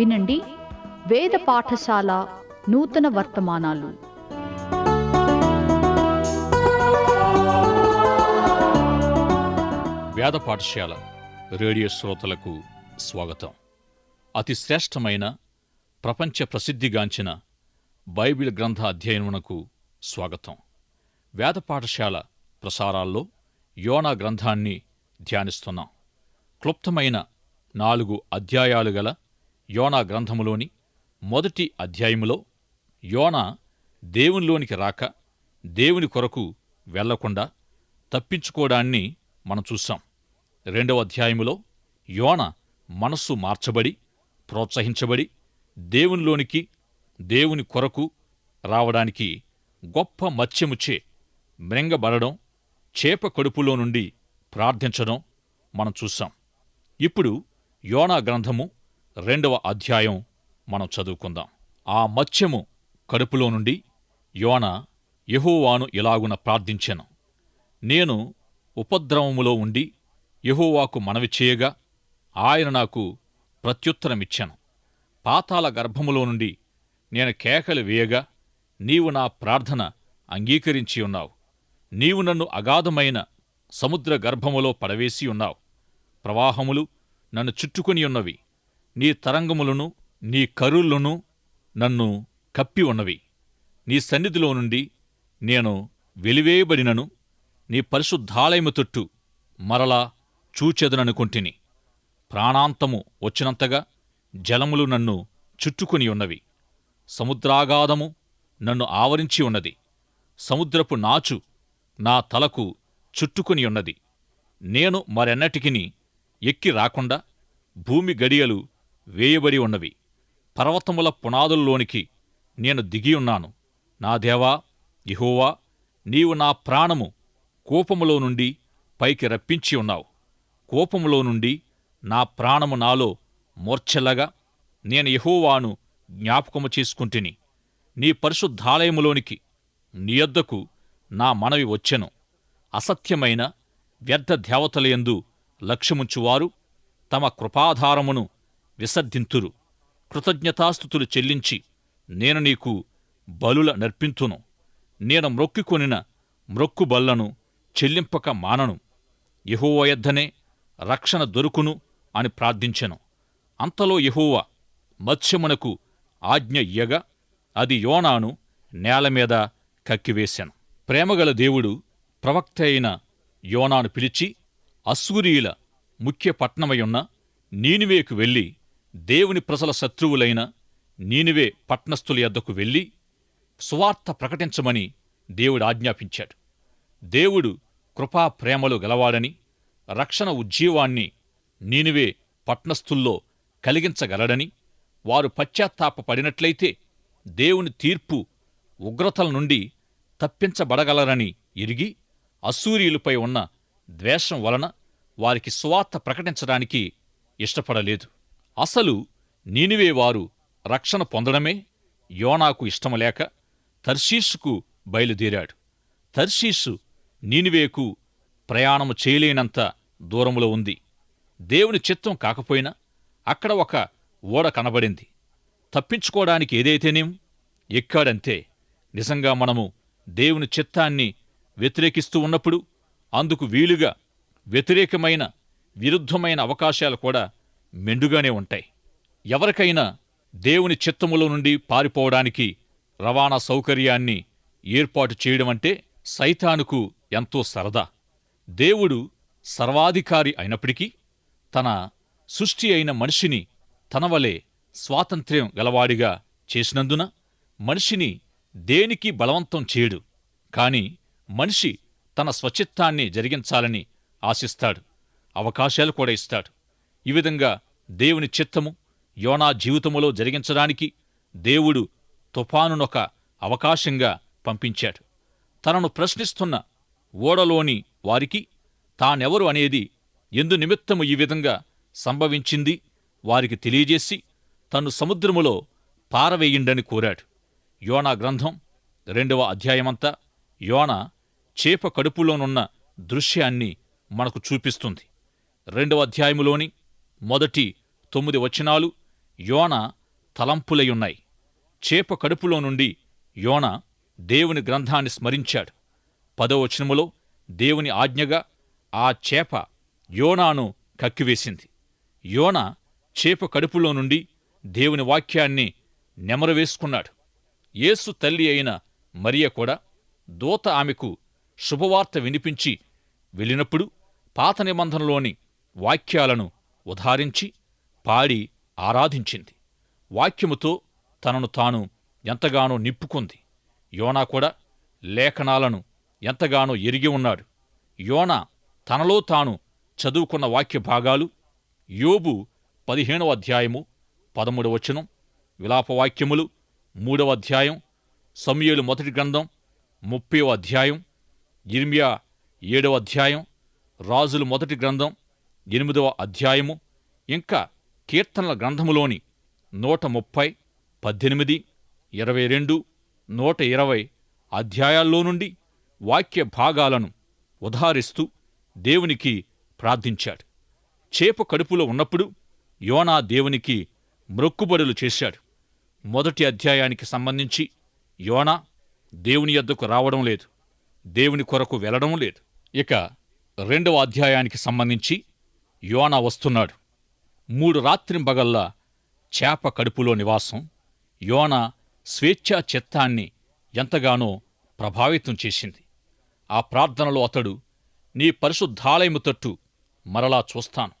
వినండి. వేద పాఠశాల నూతన వర్తమానాలు. వేద పాఠశాల రేడియో శ్రోతలకు స్వాగతం. అతి శ్రేష్టమైన ప్రపంచ ప్రసిద్ధిగాంచిన బైబిల్ గ్రంథ అధ్యయనమునకు స్వాగతం. వేద పాఠశాల ప్రసారాల్లో యోనా గ్రంథాన్ని ధ్యానిస్తున్నాం. క్లుప్తమైన నాలుగు అధ్యాయాలు గల యోనా గ్రంథములోని మొదటి అధ్యాయములో యోనా దేవునిలోనికి రాక దేవుని కొరకు వెళ్ళకుండా తప్పించుకోవడాన్ని మనం చూసాం రెండవ అధ్యాయములో యోన మనస్సు మార్చబడి ప్రోత్సహించబడి దేవునిలోనికి దేవుని కొరకు రావడానికి గొప్ప మత్స్యముచే మ్రింగబడడం చేప కడుపులో నుండి ప్రార్థించడం మనం చూసాం ఇప్పుడు యోనా గ్రంథము రెండవ అధ్యాయం మనం చదువుకుందాం. ఆ మత్స్యము కడుపులో నుండి యోన యెహోవాను ఇలాగున ప్రార్థించెను. నేను ఉపద్రవములో ఉండి యహోవాకు మనవి చేయగా ఆయన నాకు ప్రత్యుత్తరమిచ్చాను. పాతాల గర్భములో నుండి నేను కేకలు వేయగా నీవు నా ప్రార్థన అంగీకరించి ఉన్నావు. నీవు నన్ను అగాధమైన సముద్ర గర్భములో పడవేసి ఉన్నావు. ప్రవాహములు నన్ను చుట్టుకొని ఉన్నవి. నీ తరంగములను నీ కరుళ్ళను నన్ను కప్పి ఉన్నవి. నీ సన్నిధిలో నుండి నేను వెలివేయబడినను నీ పరిశుద్ధాలయము తొట్టు మరలా చూచెదననుకొంటిని. ప్రాణాంతము వచ్చినంతగా జలములు నన్ను చుట్టుకుని ఉన్నవి. సముద్రాగాధము నన్ను ఆవరించి ఉన్నది. సముద్రపు నాచు నా తలకు చుట్టుకుని ఉన్నది. నేను మరెన్నటికిని ఎక్కి రాకుండా భూమి గడియలు వేయబడి ఉన్నవి. పర్వతముల పునాదుల్లోనికి నేను దిగియున్నాను నా దేవా ఇహోవా నీవు నా ప్రాణము కోపములో నుండి పైకి రప్పించి ఉన్నావు. కోపములో నుండి నా ప్రాణము నాలో మూర్ఛలగా నేను యహోవాను జ్ఞాపకము చేసుకుంటుని నీ పరిశుద్ధాలయములోనికి నీ యొద్దకు నా మనవి వచ్చెను. అసత్యమైన వ్యర్థ దేవతలయందు లక్ష్యముంచువారు తమ కృపాధారమును విసర్జింతురు. కృతజ్ఞతాస్థుతులు చెల్లించి నేను నీకు బలుల నర్పింతును. నేను మ్రొక్కికొనిన మ్రొక్కుబల్లను చెల్లింపక మానను. యహోవ యొద్దనే రక్షణ దొరుకును అని ప్రార్థించెను. అంతలో యహోవ మత్స్యమునకు ఆజ్ఞ ఇయ్యగా అది యోనాను నేలమీద కక్కివేశాను. ప్రేమగల దేవుడు ప్రవక్త అయిన యోనాను పిలిచి అస్సూరియుల ముఖ్య పట్నమయున్న నీనివేకు వెళ్ళి దేవుని ప్రజల శత్రువులైన నీనువే పట్నస్థుల యొద్దకు వెళ్ళి సువార్త ప్రకటించమని దేవుడు ఆజ్ఞాపించాడు. దేవుడు కృపా ప్రేమలు గలవాడని రక్షణ ఉజ్జీవాన్ని నీనువే పట్నస్థుల్లో కలిగించగలడని వారు పశ్చాత్తాపపడినట్లయితే దేవుని తీర్పు ఉగ్రతల నుండి తప్పించబడగలరని ఎరిగి అసూరియులపై ఉన్న ద్వేషం వలన వారికి స్వార్థ ప్రకటించడానికి ఇష్టపడలేదు. అసలు నీనివే వారు రక్షణ పొందడమే యోనాకు ఇష్టమలేక తర్షీషుకు బయలుదేరాడు. తర్షీషు నీనివేకు ప్రయాణము చేయలేనంత దూరములో ఉంది. దేవుని చిత్తం కాకపోయినా అక్కడ ఒక ఓడ కనబడింది. తప్పించుకోవడానికి ఏదైతేనేం? ఎక్కాడంతే. నిజంగా మనము దేవుని చిత్తాన్ని వ్యతిరేకిస్తూ ఉన్నప్పుడు అందుకు వీలుగా వ్యతిరేకమైన విరుద్ధమైన అవకాశాలు కూడా మెండుగానే ఉంటాయి. ఎవరికైనా దేవుని చిత్తములో నుండి పారిపోవడానికి రవాణా సౌకర్యాన్ని ఏర్పాటు చేయడమంటే సైతానుకు ఎంతో సరదా. దేవుడు సర్వాధికారి అయినప్పటికీ తన సృష్టి అయిన మనిషిని తనవలే స్వాతంత్ర్యం గలవాడిగా చేసినందున మనిషిని దేనికి బలవంతం చేయడు. కాని మనిషి తన స్వచిత్తాన్ని జరిగించాలని ఆశిస్తాడు. అవకాశాలు కూడా ఇస్తాడు. ఈ విధంగా దేవుని చిత్తము యోనా జీవితములో జరిగించడానికి దేవుడు తుఫానునొక అవకాశంగా పంపించాడు. తనను ప్రశ్నిస్తున్న ఓడలోని వారికి తానెవరు అనేది ఎందు నిమిత్తము ఈ విధంగా సంభవించింది వారికి తెలియజేసి తను సముద్రములో పారవేయిండని కోరాడు. యోనా గ్రంథం రెండవ అధ్యాయమంతా యోన చేప కడుపులోనున్న దృశ్యాన్ని మనకు చూపిస్తుంది. రెండవ అధ్యాయములోని మొదటి తొమ్మిది వచనాలు యోన తలంపులయున్నాయి చేప కడుపులో నుండి యోన దేవుని గ్రంథాన్ని స్మరించాడు. పదో వచనములో దేవుని ఆజ్ఞగా ఆ చేప యోనాను కక్కివేసింది. యోన చేప కడుపులో నుండి దేవుని వాక్యాన్ని నెమరవేసుకున్నాడు. యేసు తల్లి అయిన మరియ కూడా దూత ఆమెకు శుభవార్త వినిపించి వెళ్ళినప్పుడు పాత నిబంధనలోని వాక్యాలను ఉదారించి పాడి ఆరాధించింది. వాక్యముతో తనను తాను ఎంతగానో నిప్పుకుంది. యోనా కూడా లేఖనాలను ఎంతగానో ఎరిగి ఉన్నాడు. యోనా తనలో తాను చదువుకున్న వాక్య భాగాలు యోబు పదిహేనవ అధ్యాయము పదమూడవ వచనం విలాపవాక్యములు మూడవ అధ్యాయం సమయలు మొదటి గ్రంథం ముప్పైవ అధ్యాయం ఇర్మియా ఏడవ అధ్యాయం రాజులు మొదటి గ్రంథం ఎనిమిదవ అధ్యాయము ఇంకా కీర్తనల గ్రంథములోని నూట ముప్పై పద్దెనిమిది ఇరవై రెండు నూట ఇరవై అధ్యాయాల్లో నుండి వాక్య భాగాలను ఉదాహరిస్తూ దేవునికి ప్రార్థించాడు. చేప కడుపులో ఉన్నప్పుడు యోనా దేవునికి మ్రొక్కుబడులు చేశాడు. మొదటి అధ్యాయానికి సంబంధించి యోనా దేవుని యొద్దకు రావడం లేదు. దేవుని కొరకు వెళ్ళడం లేదు. ఇక రెండవ అధ్యాయానికి సంబంధించి యోన వస్తున్నాడు. మూడు రాత్రింబగల్లా చేప కడుపులో నివాసం. యోన స్వేచ్ఛా చిత్తాన్ని ఎంతగానో ప్రభావితం చేసింది. ఆ ప్రార్థనలో అతడు నీ పరిశుద్ధాలయము తట్టు మరలా చూస్తాను.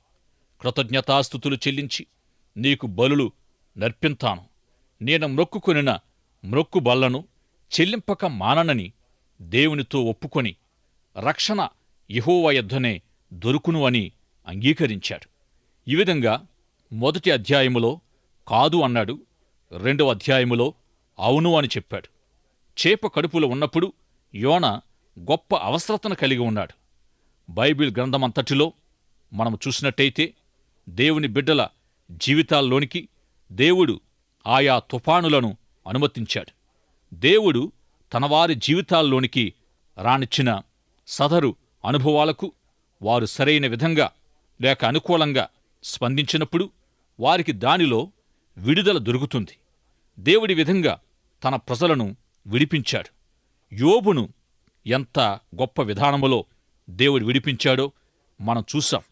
కృతజ్ఞతాస్థుతులు చెల్లించి నీకు బలులు నర్పింతాను. నేను మ్రొక్కుకొనిన మ్రొక్కు బల్లను చెల్లింపక మాననని దేవునితో ఒప్పుకొని రక్షణ యహోవ యుద్ధనే దొరుకును అని అంగీకరించాడు. ఈ విధంగా మొదటి అధ్యాయములో కాదు అన్నాడు రెండవ అధ్యాయములో అవును అని చెప్పాడు. చేప కడుపులో ఉన్నప్పుడు యోన గొప్ప అవసరతను కలిగి ఉన్నాడు. బైబిల్ గ్రంథమంతటిలో మనం చూసినట్టయితే దేవుని బిడ్డల జీవితాల్లోనికి దేవుడు ఆయా తుఫానులను అనుమతించాడు. దేవుడు తన వారి జీవితాల్లోనికి రానిచ్చిన సదరు అనుభవాలకు వారు సరైన విధంగా లేక అనుకూలంగా స్పందించినప్పుడు వారికి దానిలో విడుదల దొరుకుతుంది. దేవుడి విధంగా తన ప్రజలను విడిపించాడు. యోబును ఎంత గొప్ప విధానములో దేవుడు విడిపించాడో మనం చూశాం.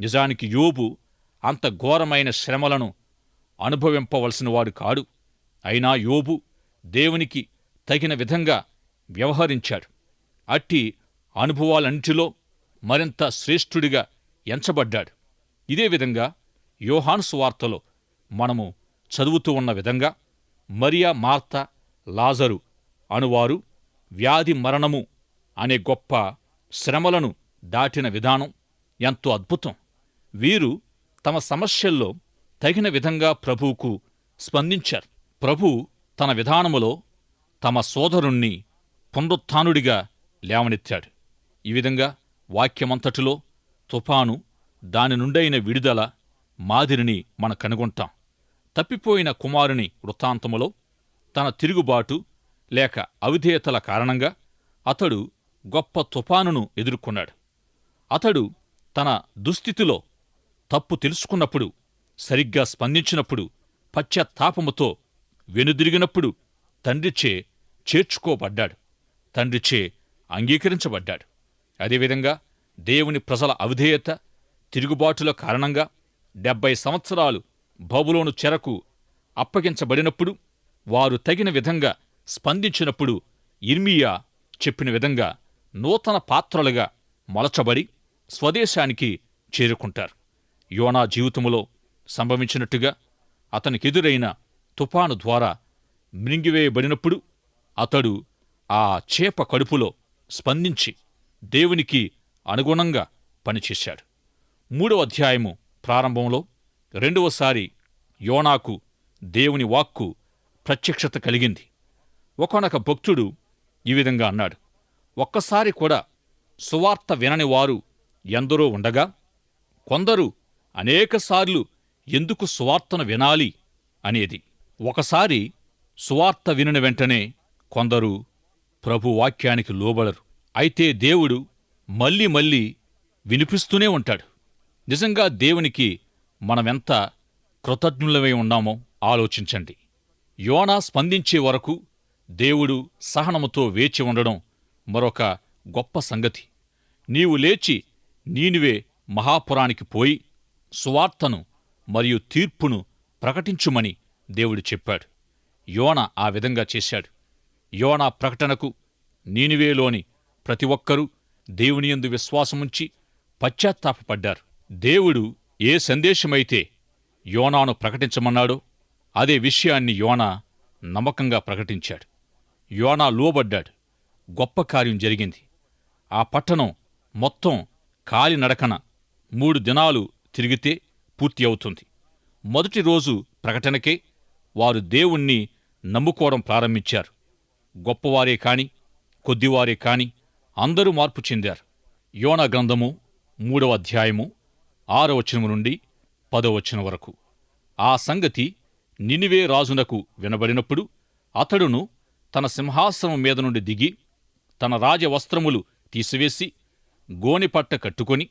నిజానికి యోబు అంత ఘోరమైన శ్రమలను అనుభవింపవలసిన వాడు కాడు. అయినా యోబు దేవునికి తగిన విధంగా వ్యవహరించాడు. అట్టి అనుభవాలన్నిటిలో మరింత శ్రేష్ఠుడిగా ఎంచబడ్డాడు. ఇదే విధంగా యోహాను సువార్తలో మనము చదువుతూ ఉన్న విధంగా మరియా మార్త లాజరు అనువారు వ్యాధి మరణము అనే గొప్ప శ్రమలను దాటిన విధానం ఎంతో అద్భుతం. వీరు తమ సమస్యల్లో తగిన విధంగా ప్రభువుకు స్పందించారు. ప్రభు తన విధానములో తమ సోదరుణ్ణి పునరుత్థానుడిగా లేవనెత్తాడు. ఈ విధంగా వాక్యమంతటిలో తుఫాను దాని నుండైన విడుదల మాదిరిని మన కనుగొంటాం. తప్పిపోయిన కుమారుని వృత్తాంతములో తన తిరుగుబాటు లేక అవిధేయతల కారణంగా అతడు గొప్ప తుఫానును ఎదుర్కొన్నాడు. అతడు తన దుస్థితిలో తప్పు తెలుసుకున్నప్పుడు సరిగ్గా స్పందించినప్పుడు పశ్చాత్తాపముతో వెనుదిరిగినప్పుడు తండ్రిచే చేర్చుకోబడ్డాడు. తండ్రిచే అంగీకరించబడ్డాడు. అదేవిధంగా దేవుని ప్రజల అవిధేయత తిరుగుబాటుల కారణంగా డెబ్బై సంవత్సరాలు బబులోను చెరకు అప్పగించబడినప్పుడు వారు తగిన విధంగా స్పందించినప్పుడు ఇర్మియా చెప్పిన విధంగా నూతన పాత్రలుగా మొలచబడి స్వదేశానికి చేరుకుంటారు. యోనా జీవితములో సంభవించినట్టుగా అతనికెదురైన తుపాను ద్వారా మృంగివేయబడినప్పుడు అతడు ఆ చేప కడుపులో స్పందించి దేవునికి అనుగుణంగా పనిచేశాడు. మూడవ అధ్యాయము ప్రారంభంలో రెండవసారి యోనాకు దేవుని వాక్కు ప్రత్యక్షత కలిగింది. ఒకనొక భక్తుడు ఈ విధంగా అన్నాడు ఒక్కసారి కూడా సువార్త వినని వారు ఎందరో ఉండగా కొందరు అనేకసార్లు ఎందుకు సువార్తను వినాలి అనేది. ఒకసారి సువార్త వినిన వెంటనే కొందరు ప్రభు వాక్యానికి లోబడరు. అయితే దేవుడు మళ్ళీ మళ్ళీ వినిపిస్తూనే ఉంటాడు. నిజంగా దేవునికి మనమెంత కృతజ్ఞులమై ఉన్నామో ఆలోచించండి. యోనా స్పందించే వరకు దేవుడు సహనముతో వేచి ఉండడం మరొక గొప్ప సంగతి. నీవు లేచి నీనువే మహాపురానికి పోయి సువార్తను మరియు తీర్పును ప్రకటించుమని దేవుడు చెప్పాడు. యోన ఆ విధంగా చేశాడు. యోనా ప్రకటనకు నీనివేలోని ప్రతి ఒక్కరూ దేవునియందు విశ్వాసముంచి పశ్చాత్తాపపడ్డారు. దేవుడు ఏ సందేశమైతే యోనాను ప్రకటించమన్నాడో అదే విషయాన్ని యోనా నమ్మకంగా ప్రకటించాడు. యోనా లోబడ్డాడు. గొప్ప కార్యం జరిగింది. ఆ పట్టణం మొత్తం కాలినడకన మూడు దినాలు తిరిగితే పూర్తి అవుతుంది. మొదటి రోజు ప్రకటనకే వారు దేవుణ్ణి నమ్ముకోవడం ప్రారంభించారు. గొప్పవారే కాని కొద్దివారే కాని అందరూ మార్పు చెందారు. యోన గ్రంథము మూడవ అధ్యాయము ఆరవ వచనము నుండి పదవ వచనం వరకు. ఆ సంగతి నినివే రాజునకు వినబడినప్పుడు అతడును తన సింహాసనం మీద నుండి దిగి తన రాజవస్త్రములు తీసివేసి గోనెపట్ట కట్టుకొని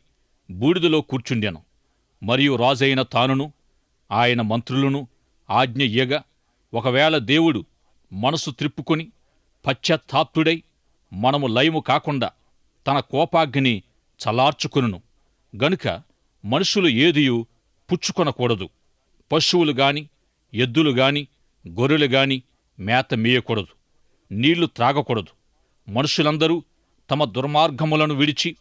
బూడిదలో కూర్చుండెను. మరియు రాజైన తానును ఆయన మంత్రులను ఆజ్ఞ ఇయ్యగా ఒకవేళ దేవుడు మనసు త్రిప్పుకొని పశ్చాత్తాప్తుడై మనము లయము కాకుండా తన కోపాగ్ని చలార్చుకును గనుక మనుషులు ఏదియు పుచ్చుకొనకూడదు. పశువులు గాని ఎద్దులు గాని గొర్రెలు గాని మేత మేయకూడదు. నీళ్ళు త్రాగకూడదు. మనుషులందరూ తమ దుర్మార్గములను విడిచి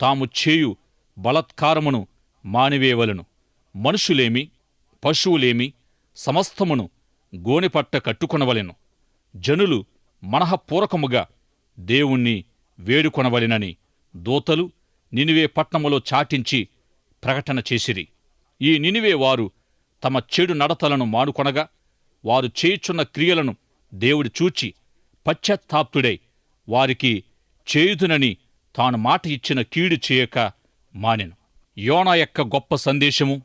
తాము చేయు బలత్కారమును మానివేవలను. మనుషులేమి పశువులేమి సమస్తమును గోనెపట్ట కట్టుకొనవలెను. జనులు మనఃపూర్వకముగా దేవుణ్ణి వేడుకొనవలెనని దూతలు నినివే పట్నములో చాటించి ప్రకటన చేసిరి. ఈ నినివే వారు తమ చెడు నడతలను మానుకొనగా వారు చేయుచున్న క్రియలను దేవుడు చూచి పశ్చాత్తాప్తుడై వారికి చేయుదునని తాను మాట ఇచ్చిన కీడు చేయక మానెను. యోనా యొక్క గొప్ప సందేశము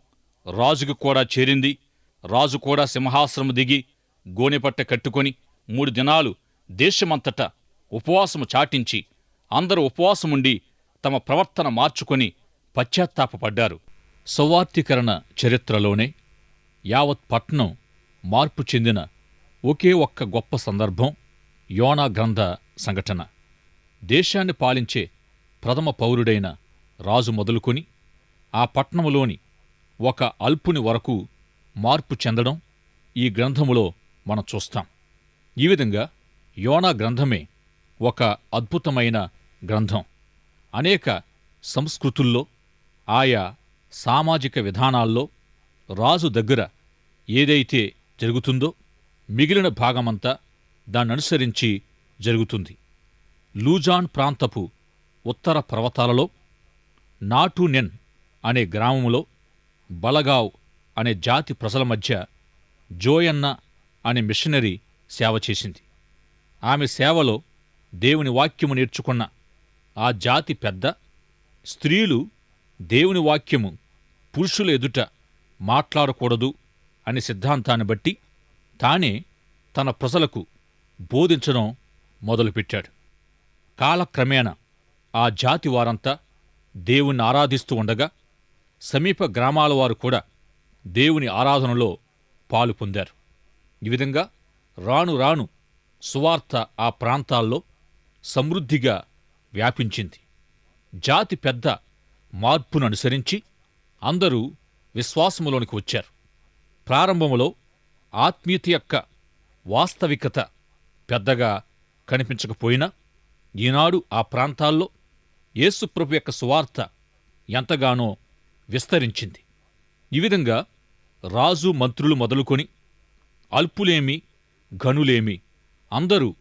రాజుకు కూడా చేరింది. రాజు కూడా సింహాసనము దిగి గోనెపట్ట కట్టుకొని మూడు దినాలు దేశమంతటా ఉపవాసము చాటించి అందరూ ఉపవాసముండి తమ ప్రవర్తన మార్చుకొని పశ్చాత్తాపపడ్డారు. సౌవార్తీకరణ చరిత్రలోనే యావత్ పట్నం మార్పు చెందిన ఒకే ఒక్క గొప్ప సందర్భం యోనా గ్రంథ సంఘటన. దేశాన్ని పాలించే ప్రథమ పౌరుడైన రాజు మొదలుకొని ఆ పట్నములోని ఒక అల్పుని వరకు మార్పు చెందడం ఈ గ్రంథములో మనం చూస్తాం. ఈ విధంగా యోనా గ్రంథమే ఒక అద్భుతమైన గ్రంథం. అనేక సంస్కృతుల్లో ఆయా సామాజిక విధానాల్లో రాజు దగ్గర ఏదైతే జరుగుతుందో మిగిలిన భాగమంతా దాన్ననుసరించి జరుగుతుంది. లూజాన్ ప్రాంతపు ఉత్తర పర్వతాలలో నాటునెన్ అనే గ్రామంలో బలగావ్ అనే జాతి ప్రజల మధ్య జోయన్న అనే మిషనరీ సేవ చేసింది. ఆమె సేవలో దేవుని వాక్యము నేర్చుకున్న ఆ జాతి పెద్ద స్త్రీలు దేవుని వాక్యము పురుషుల ఎదుట మాట్లాడకూడదు అనే సిద్ధాంతాన్ని బట్టి తానే తన ప్రజలకు బోధించడం మొదలుపెట్టాడు. కాలక్రమేణా ఆ జాతి వారంతా దేవుణ్ణి ఆరాధిస్తూ ఉండగా సమీప గ్రామాల వారు కూడా దేవుని ఆరాధనలో పాలు పొందారు ఈ విధంగా రాను రాను సువార్త ఆ ప్రాంతాల్లో సమృద్ధిగా వ్యాపించింది. జాతి పెద్ద మార్పును అనుసరించి అందరూ విశ్వాసములోనికి వచ్చారు. ప్రారంభములో ఆత్మీయత యొక్క వాస్తవికత పెద్దగా కనిపించకపోయినా ఈనాడు ఆ ప్రాంతాల్లో యేసుప్రభు యొక్క సువార్త ఎంతగానో విస్తరించింది. ఈ విధంగా రాజు మంత్రులు మొదలుకొని అల్పులేమి ఘనులేమి అందరూ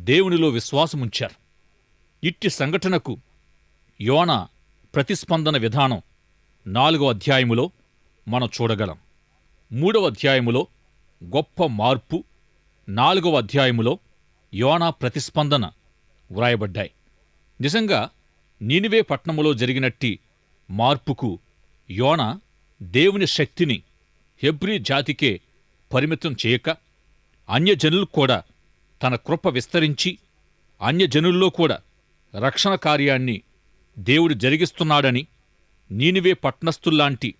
దేవునిలో విశ్వాసముంచారు. ఇట్టి సంఘటనకు యోన ప్రతిస్పందన విధానం నాలుగో అధ్యాయములో మనం చూడగలం. మూడవ అధ్యాయములో గొప్ప మార్పు నాలుగవ అధ్యాయములో యోనా ప్రతిస్పందన వ్రాయబడ్డాయి. నిజంగా నినివే పట్నములో జరిగినట్టి మార్పుకు యోన దేవుని శక్తిని హెబ్రీ జాతికే పరిమితం చేయక అన్యజనులకు కూడా తన కృప విస్తరించి అన్యజనుల్లో కూడా రక్షణ కార్యాన్ని దేవుడు జరిగిస్తున్నాడని నీనివే పట్నస్థుల్లాంటి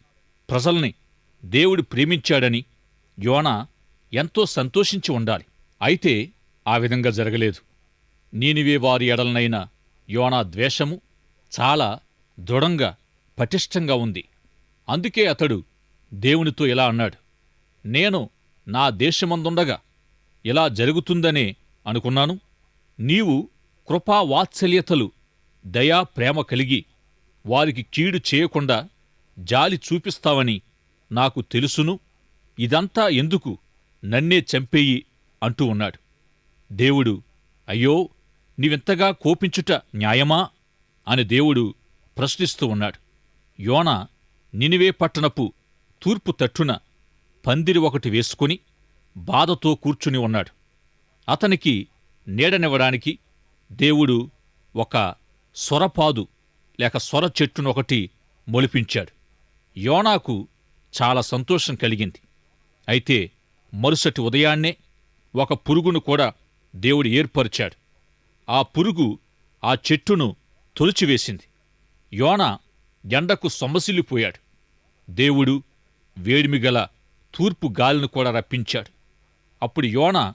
ప్రజల్ని దేవుడు ప్రేమించాడని యోన ఎంతో సంతోషించి ఉండాలి. అయితే ఆ విధంగా జరగలేదు. నీనివే వారి ఎడలనైన యోనా ద్వేషము చాలా దృఢంగా పటిష్టంగా ఉంది. అందుకే అతడు దేవునితో ఇలా అన్నాడు నేను నా దేశమందుండగా ఇలా జరుగుతుందనే అనుకున్నాను. నీవు కృపా వాత్సల్యతలు దయా ప్రేమ కలిగి వారికి కీడు చేయకుండా జాలి చూపిస్తావని నాకు తెలుసును. ఇదంతా ఎందుకు నన్నే చంపేయి అంటూ ఉన్నాడు. దేవుడు అయ్యో నీవింతగా కోపించుట న్యాయమా? అని దేవుడు ప్రశ్నిస్తూ ఉన్నాడు. యోన నినివే పట్టణపు తూర్పు తట్టున పందిరి ఒకటి వేసుకుని బాధతో కూర్చుని ఉన్నాడు. అతనికి నీడనివ్వడానికి దేవుడు ఒక స్వరపాదు లేక స్వర చెట్టును ఒకటి మొలిపించాడు. యోనాకు చాలా సంతోషం కలిగింది. అయితే మరుసటి ఉదయాన్నే ఒక పురుగును కూడా దేవుడు ఏర్పరిచాడు. ఆ పురుగు ఆ చెట్టును తొలిచివేసింది. యోన ఎండకు సొమ్మసిల్లిపోయాడు. దేవుడు వేడిమిగల తూర్పు గాలిని కూడా రప్పించాడు. అప్పుడు యోన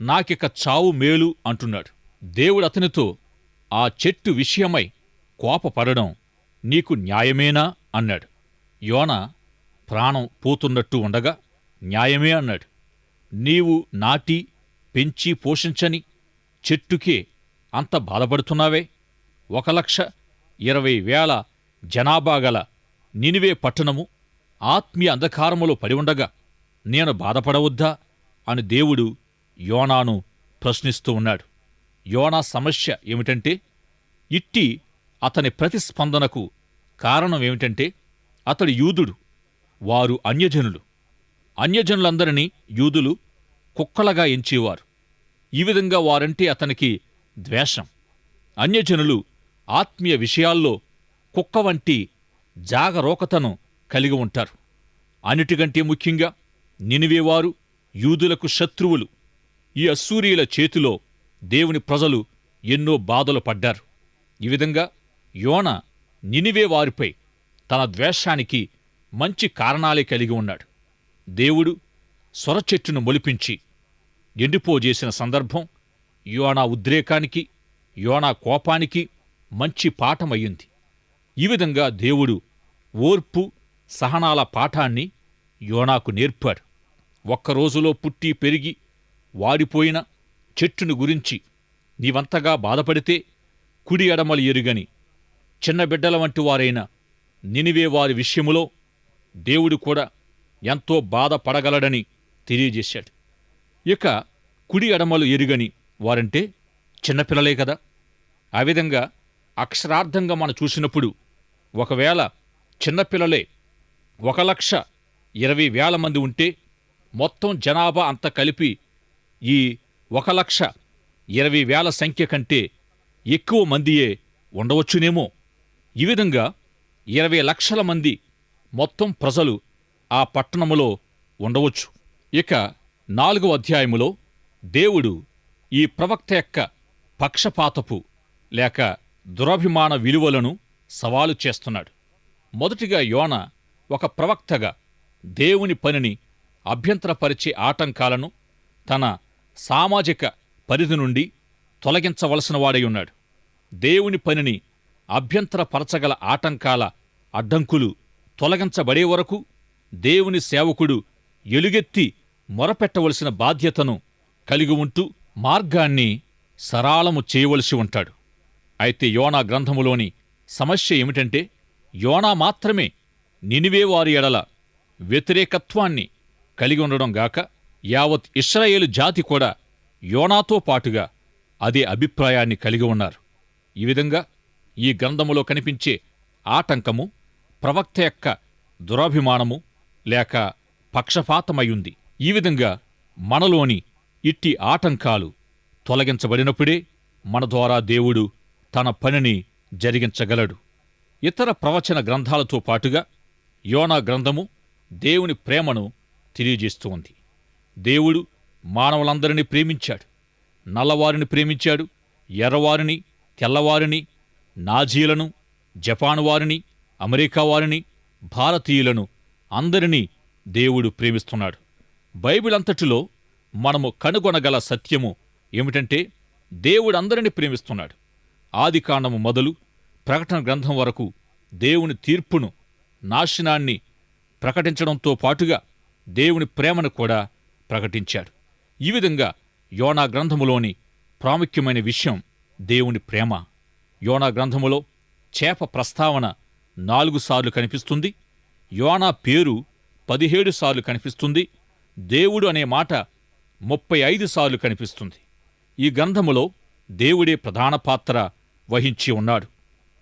నాకిక చావు మేలు అంటున్నాడు. దేవుడు అతనితో ఆ చెట్టు విషయమై కోపపడడం నీకు న్యాయమేనా? అన్నాడు. యోన ప్రాణం పోతున్నట్టు ఉండగా న్యాయమే అన్నాడు. నీవు నాటి పెంచి పోషించని చెట్టుకే అంత బాధపడుతున్నావే? ఒక లక్ష ఇరవై వేల జనాభా గల నినివే పట్టణము ఆత్మీయ అంధకారములో పడి ఉండగా నేను బాధపడవద్దా? అని దేవుడు యోనాను ప్రశ్నిస్తూ ఉన్నాడు. యోనా సమస్య ఏమిటంటే ఇట్టి అతని ప్రతిస్పందనకు కారణం ఏమిటంటే అతడు యూదుడు వారు అన్యజనులు. అన్యజనులందరినీ యూదులు కుక్కలగా ఎంచేవారు. ఈ విధంగా వారంటే అతనికి ద్వేషం. అన్యజనులు ఆత్మీయ విషయాల్లో కుక్క వంటి జాగరూకతను కలిగి ఉంటారు. అన్నిటికంటే ముఖ్యంగా నినివేవారు యూదులకు శత్రువులు. ఈ అస్సూరియుల చేతిలో దేవుని ప్రజలు ఎన్నో బాధలు పడ్డారు. ఈ విధంగా యోన నినివే వారిపై తన ద్వేషానికి మంచి కారణాలే కలిగి ఉన్నాడు. దేవుడు సొరచెట్టును మొలిపించి ఎండిపోజేసిన సందర్భం యోనా ఉద్రేకానికి యోనా కోపానికి మంచి పాఠమయ్యింది. ఈ విధంగా దేవుడు ఓర్పు సహనాల పాఠాన్ని యోనాకు నేర్పాడు. ఒక్కరోజులో పుట్టి పెరిగి వాడిపోయిన చెట్టును గురించి నీవంతగా బాధపడితే కుడి ఎడమలు ఎరుగని చిన్న బిడ్డల వంటి వారైన నినివే వారి విషయములో దేవుడు కూడా ఎంతో బాధపడగలడని తెలియజేశాడు. ఇక కుడి ఎడమలు ఎరుగని వారంటే చిన్నపిల్లలే కదా. ఆ విధంగా అక్షరార్థంగా మనం చూసినప్పుడు ఒకవేళ చిన్నపిల్లలే ఒక లక్ష ఇరవై వేల మంది ఉంటే మొత్తం జనాభా అంతా కలిపి ఈ ఒక లక్ష ఇరవై వేల సంఖ్య కంటే ఎక్కువ మందియే ఉండవచ్చునేమో. ఈ విధంగా ఇరవై లక్షల మంది మొత్తం ప్రజలు ఆ పట్టణములో ఉండవచ్చు. ఇక నాలుగవ అధ్యాయములో దేవుడు ఈ ప్రవక్త యొక్క పక్షపాతపు లేక దురభిమాన విలువలను సవాలు చేస్తున్నాడు. మొదటిగా యోన ఒక ప్రవక్తగా దేవుని పనిని అభ్యంతరపరిచే ఆటంకాలను తన సామాజిక పరిధి నుండి తొలగించవలసిన వాడై ఉన్నాడు. దేవుని పనిని అభ్యంతరపరచగల ఆటంకాల అడ్డంకులు తొలగించబడే వరకు దేవుని సేవకుడు ఎలుగెత్తి మొరపెట్టవలసిన బాధ్యతను కలిగి ఉంటూ మార్గాన్ని సరాళము చేయవలసి ఉంటాడు. అయితే యోనా గ్రంథములోని సమస్య ఏమిటంటే యోనా మాత్రమే నినివే వారి ఎడల వ్యతిరేకత్వాన్ని కలిగి ఉండడం గాక యావత్ ఇస్రాయేలు జాతి కూడా యోనాతో పాటుగా అదే అభిప్రాయాన్ని కలిగి ఉన్నారు. ఈ విధంగా ఈ గ్రంథములో కనిపించే ఆటంకము ప్రవక్త యొక్క దురాభిమానము లేక పక్షపాతమయ్యుంది. ఈ విధంగా మనలోని ఇట్టి ఆటంకాలు తొలగించబడినప్పుడే మన ద్వారా దేవుడు తన పనిని జరిగించగలడు. ఇతర ప్రవచన గ్రంథాలతో పాటుగా యోనా గ్రంథము దేవుని ప్రేమను తెలియజేస్తూ ఉంది దేవుడు మానవులందరినీ ప్రేమించాడు. నల్లవారిని ప్రేమించాడు. ఎర్రవారిని తెల్లవారిని నాజీలను జపాన్ వారిని అమెరికా వారిని భారతీయులను అందరినీ దేవుడు ప్రేమిస్తున్నాడు. బైబిల్ అంతటిలో మనము కనుగొనగల సత్యము ఏమిటంటే దేవుడు అందరినీ ప్రేమిస్తున్నాడు. ఆదికాండము మొదలు ప్రకటన గ్రంథం వరకు దేవుని తీర్పును నాశనాన్ని ప్రకటించడంతో పాటుగా దేవుని ప్రేమను కూడా ప్రకటించాడు. ఈ విధంగా యోనా గ్రంథములోని ప్రాముఖ్యమైన విషయం దేవుని ప్రేమ. యోనా గ్రంథములో చేప ప్రస్తావన నాలుగు సార్లు కనిపిస్తుంది. యోనా పేరు పదిహేడు సార్లు కనిపిస్తుంది. దేవుడు అనే మాట ముప్పై ఐదు సార్లు కనిపిస్తుంది. ఈ గ్రంథములో దేవుడే ప్రధాన పాత్ర వహించి ఉన్నాడు.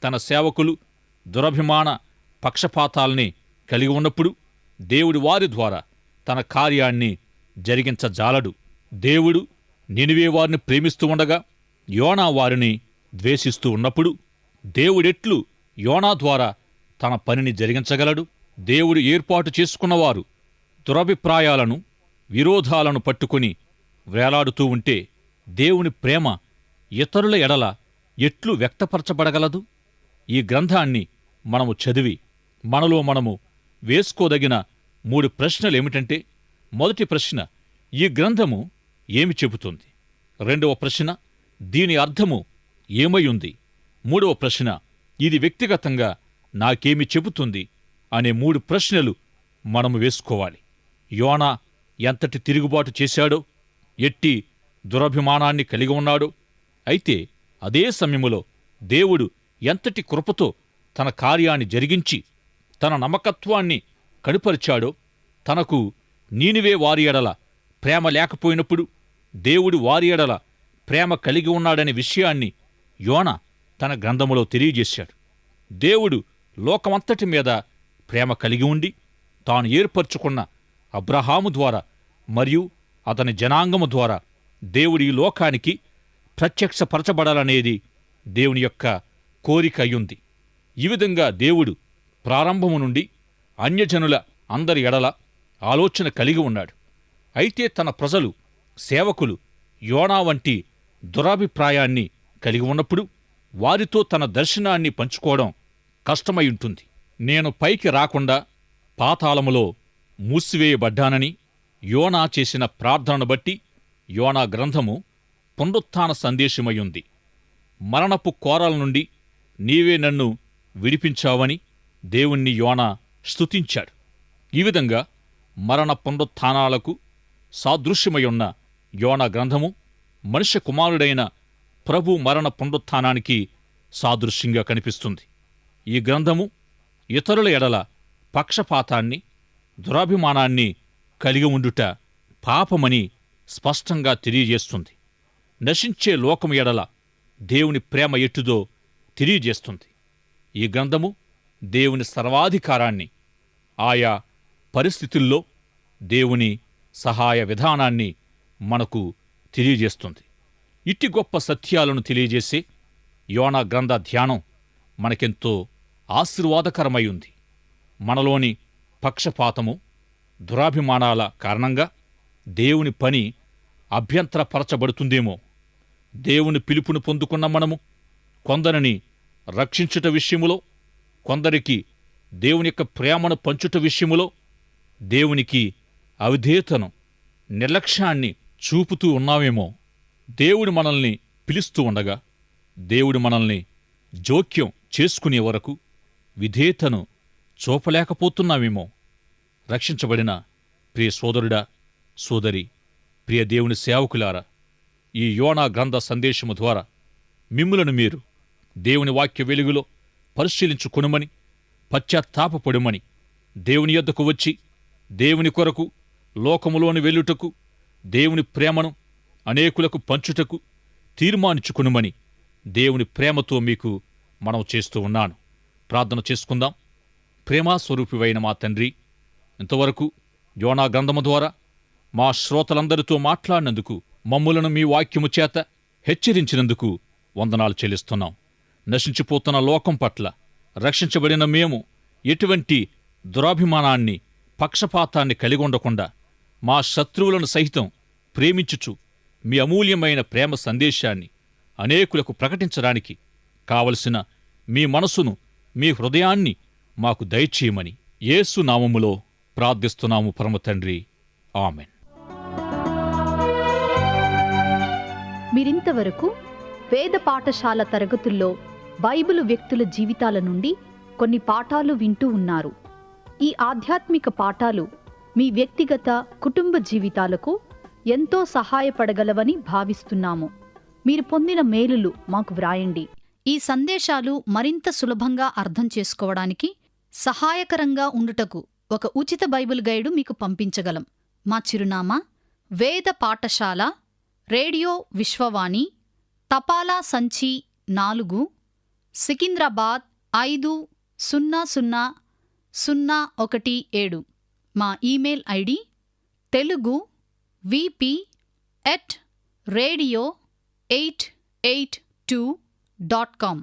తన సేవకులు దురభిమాన పక్షపాతాల్ని కలిగి ఉన్నప్పుడు దేవుడి వారి ద్వారా తన కార్యాన్ని జరిగించజాలడు. దేవుడు నినివే వారిని ప్రేమిస్తూ ఉండగా యోనా వారిని ద్వేషిస్తూ ఉన్నప్పుడు దేవుడెట్లు యోనా ద్వారా తన పనిని జరిగించగలడు. దేవుడు ఏర్పాటు చేసుకున్నవారు దురభిప్రాయాలను విరోధాలను పట్టుకుని వేలాడుతూ ఉంటే దేవుని ప్రేమ ఇతరుల ఎడల ఎట్లు వ్యక్తపరచబడగలదు? ఈ గ్రంథాన్ని మనము చదివి మనలో మనము వేసుకోదగిన మూడు ప్రశ్నలు ఏమిటంటే మొదటి ప్రశ్న ఈ గ్రంథము ఏమి చెబుతుంది? రెండవ ప్రశ్న దీని అర్థము ఏమై ఉంది? మూడవ ప్రశ్న ఇది వ్యక్తిగతంగా నాకేమి చెబుతుంది? అనే మూడు ప్రశ్నలు మనము వేసుకోవాలి. యోనా ఎంతటి తిరుగుబాటు చేశాడో ఎట్టి దురభిమానాన్ని కలిగి ఉన్నాడో అయితే అదే సమయములో దేవుడు ఎంతటి కృపతో తన కార్యాన్ని జరిగించి తన నమ్మకత్వాన్ని కనుపరిచాడో తనకు నీనివే వారి ఎడల ప్రేమ లేకపోయినప్పుడు దేవుడు వారి ఎడల ప్రేమ కలిగి ఉన్నాడనే విషయాన్ని యోన తన గ్రంథములో తెలియజేశాడు. దేవుడు లోకమంతటి మీద ప్రేమ కలిగి ఉండి తాను ఏర్పరచుకున్న అబ్రహాము ద్వారా మరియు అతని జనాంగము ద్వారా దేవుడి ఈ లోకానికి ప్రత్యక్షపరచబడాలనేది దేవుని యొక్క కోరిక అయ్యుంది. ఈ విధంగా దేవుడు ప్రారంభము నుండి అన్యజనుల అందరి ఎడల ఆలోచన కలిగి ఉన్నాడు. అయితే తన ప్రజలు సేవకులు యోనా వంటి దురాభిప్రాయాన్ని కలిగి ఉన్నప్పుడు వారితో తన దర్శనాన్ని పంచుకోవడం కష్టమై ఉంటుంది నేను పైకి రాకుండా పాతాళములో మూసివేయబడ్డానని యోనా చేసిన ప్రార్థనను బట్టి యోనా గ్రంథము పునరుత్థాన సందేశమయ్యుంది. మరణపు కోరల నుండి నీవే నన్ను విడిపించావని దేవుణ్ణి యోనా స్తుతించాడు. ఈ విధంగా మరణ పునరుత్థానాలకు సాదృశ్యమయున్న యోన గ్రంథము మనుష్య కుమారుడైన ప్రభు మరణ పునరుత్థానానికి సాదృశ్యంగా కనిపిస్తుంది. ఈ గ్రంథము ఇతరుల ఎడల పక్షపాతాన్ని దురాభిమానాన్ని కలిగి ఉండుట పాపమని స్పష్టంగా తెలియజేస్తుంది. నశించే లోకము ఎడల దేవుని ప్రేమ ఎట్టుదో తెలియజేస్తుంది. ఈ గ్రంథము దేవుని సర్వాధికారాన్ని ఆయా పరిస్థితుల్లో దేవుని సహాయ విధానాన్ని మనకు తెలియజేస్తుంది. ఇట్టి గొప్ప సత్యాలను తెలియజేసే యోనా గ్రంథ ధ్యానం మనకెంతో ఆశీర్వాదకరమై ఉంది. మనలోని పక్షపాతము దురాభిమానాల కారణంగా దేవుని పని అభ్యంతరపరచబడుతుందేమో. దేవుని పిలుపును పొందుకున్న మనము కొందరిని రక్షించుట విషయములో కొందరికి దేవుని యొక్క ప్రేమను పంచుట విషయములో దేవునికి అవిధేయతను నిర్లక్ష్యాన్ని చూపుతూ ఉన్నామేమో దేవుడు మనల్ని పిలుస్తూ ఉండగా దేవుడు మనల్ని జోక్యం చేసుకునే వరకు విధేయతను చూపలేకపోతున్నామేమో రక్షించబడిన ప్రియ సోదరుడా సోదరి ప్రియ దేవుని సేవకులారా ఈ యోనా గ్రంథ సందేశము ద్వారా మిమ్ములను మీరు దేవుని వాక్య వెలుగులో పరిశీలించుకొనుమని పశ్చాత్తాపపడుమని. దేవుని యొద్దకు వచ్చి దేవుని కొరకు లోకములోని వెళ్ళుటకు దేవుని ప్రేమను అనేకులకు పంచుటకు తీర్మానించుకునుమని దేవుని ప్రేమతో మీకు మనం చేస్తూ ఉన్నాను. ప్రార్థన చేసుకుందాం. ప్రేమాస్వరూపివైన మా తండ్రి ఇంతవరకు యోనా గ్రంథము ద్వారా మా శ్రోతలందరితో మాట్లాడినందుకు మమ్ములను మీ వాక్యము చేత హెచ్చరించినందుకు వందనాలు చెల్లిస్తున్నాం. నశించిపోతున్న లోకం పట్ల రక్షించబడిన మేము ఎటువంటి దురాభిమానాన్ని పక్షపాతాన్ని కలిగి ఉండకుండా మా శత్రువులను సహితం ప్రేమించుచు మీ అమూల్యమైన ప్రేమ సందేశాన్ని అనేకులకు ప్రకటించడానికి కావలసిన మీ మనసును మీ హృదయాన్ని మాకు దయచేయమని యేసు నామములో ప్రార్థిస్తున్నాము పరమతండ్రి ఆమెన్. మీరింతవరకు వేద పాఠశాల తరగతుల్లో బైబిలు వ్యక్తుల జీవితాల నుండి కొన్ని పాఠాలు వింటూ ఉన్నారు. ఈ ఆధ్యాత్మిక పాఠాలు మీ వ్యక్తిగత కుటుంబ జీవితాలకు ఎంతో సహాయపడగలవని భావిస్తున్నాము. మీరు పొందిన మేలులు మాకు వ్రాయండి. ఈ సందేశాలు మరింత సులభంగా అర్థం చేసుకోవడానికి సహాయకరంగా ఉండుటకు ఒక ఉచిత బైబిల్ గైడు మీకు పంపించగలం. మా చిరునామా వేద పాఠశాల రేడియో విశ్వవాణి తపాలా సంచి నాలుగు సికింద్రాబాద్ ఐదు సున్నా సున్నా సున్నా ఒకటి ఏడు. మా email ID Telugu VP at radio eight eight two dot com.